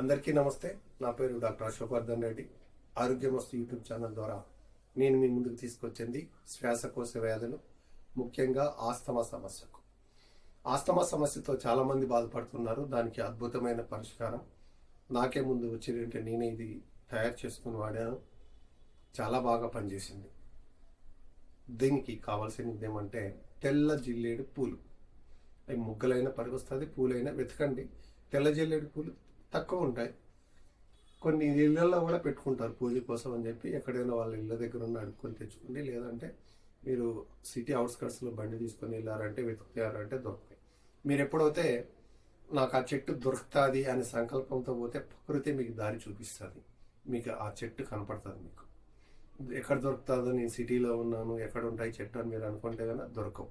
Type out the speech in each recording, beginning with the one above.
అందరికీ నమస్తే. నా పేరు doctor Ashok Vardhan Reddy Arogyamastu YouTube channel ద్వారా నేను మీ ముందుకు తీసుకొచ్చింది శ్వాసకోశ వ్యాధులు ముఖ్యంగా ఆస్తమా సమస్యకు. ఆస్తమా సమస్యతో చాలామంది బాధపడుతున్నారు. దానికి అద్భుతమైన పరిష్కారం. నాకే ముందు వచ్చిందంటే నేనే ఇది తయారు చేసుకుని వాడాను. చాలా బాగా పనిచేసింది. దీనికి కావాల్సినది ఏమంటే తెల్ల జిల్లేడు పూలు. అవి ముగ్గలైనా పనికొస్తుంది పూలైనా వెతకండి. తెల్ల జిల్లేడు పూలు తక్కువ ఉంటాయి కొన్ని ఇళ్ళల్లో కూడా పెట్టుకుంటారు పూజ కోసం అని చెప్పి ఎక్కడైనా వాళ్ళ ఇళ్ళ దగ్గర ఉన్న అడుక్కొని తెచ్చుకోండి. లేదంటే మీరు సిటీ అవుట్స్కట్స్లో బండి తీసుకొని వెళ్ళారంటే వెతుకుతారంటే దొరుకుతాయి. మీరు ఎప్పుడైతే నాకు ఆ చెట్టు దొరుకుతుంది అనే సంకల్పంతో పోతే ప్రకృతి మీకు దారి చూపిస్తుంది. మీకు ఆ చెట్టు కనపడుతుంది మీకు. ఎక్కడ దొరుకుతుందో నేను సిటీలో ఉన్నాను ఎక్కడ ఉంటాయి చెట్టు అని మీరు అనుకుంటే కనుక దొరకవు.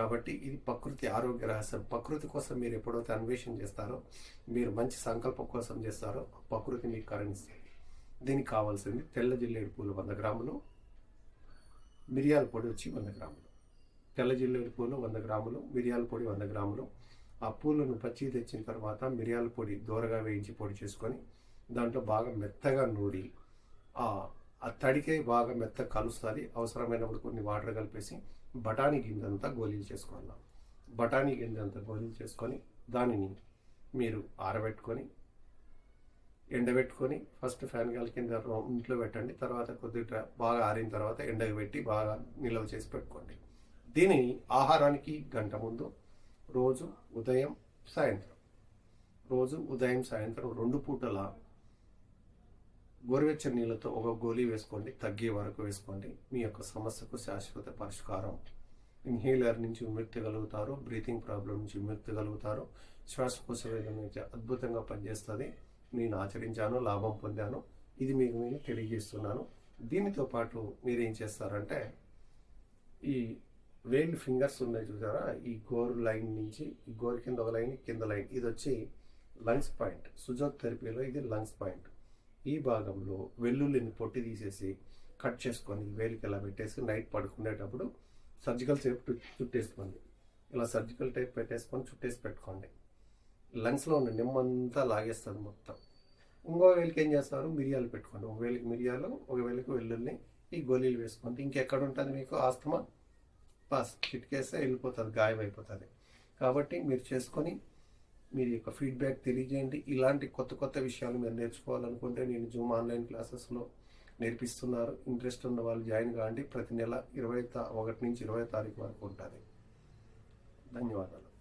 కాబట్టి ఇది ప్రకృతి ఆరోగ్య రహస్యం. ప్రకృతి కోసం మీరు ఎప్పుడైతే అన్వేషణ చేస్తారో మీరు మంచి సంకల్పం కోసం చేస్తారో ప్రకృతి మీకు కరణిస్తుంది. దీనికి కావాల్సింది తెల్ల జిల్లేడు పూలు వంద గ్రాములు మిరియాల పొడి వచ్చి వంద గ్రాములు. తెల్ల జిల్లేడు పూలు వంద గ్రాములు మిరియాల పొడి వంద గ్రాములు. ఆ పూలను పచ్చి తెచ్చిన తర్వాత మిరియాల పొడి దూరగా వేయించి పొడి చేసుకొని దాంట్లో బాగా మెత్తగా నూరి ఆ ఆ తడికే బాగా మెత్త కలుస్తుంది. అవసరమైనప్పుడు కొన్ని వాటర్ కలిపేసి బఠానీ గింజంతా గోళీలు చేసుకోవాలి బఠానీ గింజంతా గోళీలు చేసుకొని దానిని మీరు ఆరబెట్టుకొని ఎండబెట్టుకొని ఫస్ట్ ఫ్యాన్ గాలి కింద రో- ఇంట్లో పెట్టండి. తర్వాత కొద్దిగా బాగా ఆరిన తర్వాత ఎండకు పెట్టి బాగా నిల్వ చేసి పెట్టుకోండి. దీనిని ఆహారానికి గంట ముందు రోజు ఉదయం సాయంత్రం రోజు ఉదయం సాయంత్రం రెండు పూటల గోరువెచ్చని నీళ్ళతో ఒక గోళీ వేసుకోండి తగ్గే వరకు వేసుకోండి. మీ యొక్క సమస్యకు శాశ్వత పరిష్కారం. ఇన్హేలర్ నుంచి విముక్తి కలుగుతారు బ్రీతింగ్ ప్రాబ్లం నుంచి విముక్తి కలుగుతారు శ్వాసకోశ వేదన నుంచి అద్భుతంగా పనిచేస్తుంది. నేను ఆచరించాను లాభం పొందాను. ఇది మీకు నేను తెలియజేస్తున్నాను. దీనితో పాటు మీరు ఏం చేస్తారంటే ఈ వేల్ ఫింగర్స్ ఉన్నాయి చూసారా? ఈ గోరు లైన్ నుంచి ఈ గోరు కింద ఒక లైన్ కింద లైన్. ఇది వచ్చి లంగ్స్ పాయింట్ సుజోత్ థెరపీలో ఇది లంగ్స్ పాయింట్ ఈ భాగంలో వెల్లుల్లిని పొట్టి తీసేసి కట్ చేసుకొని వేలికి ఇలా పెట్టేసి నైట్ పడుకునేటప్పుడు సర్జికల్ టేప్ చుట్టేసుకోండి. ఇలా సర్జికల్ టైప్ పెట్టేసుకొని చుట్టేసి పెట్టుకోండి. లంగ్స్లో ఉన్న నిమ్మంతా లాగేస్తుంది మొత్తం. ఇంకో వేలికి ఏం చేస్తారు? మిరియాలు పెట్టుకోండి. ఒక వేలికి మిరియాలు ఒక వేలికి వెల్లుల్ని ఈ గోళీలు వేసుకోండి. ఇంకెక్కడ ఉంటుంది మీకు ఆస్తమా? పాస్ చిట్కేస్తే వెళ్ళిపోతుంది గాయం అయిపోతుంది కాబట్టి మీరు చేసుకొని మీరు యొక్క ఫీడ్బ్యాక్ తెలియజేయండి. ఇలాంటి కొత్త కొత్త విషయాలు మీరు నేర్చుకోవాలనుకుంటే నేను జూమ్ ఆన్లైన్ క్లాసెస్లో నేర్పిస్తున్నారు. ఇంట్రెస్ట్ ఉన్న వాళ్ళు జాయిన్ కాండి. ప్రతి నెల ఇరవై తా ఒకటి నుంచి ఇరవై తారీఖు వరకు ఉంటుంది. ధన్యవాదాలు.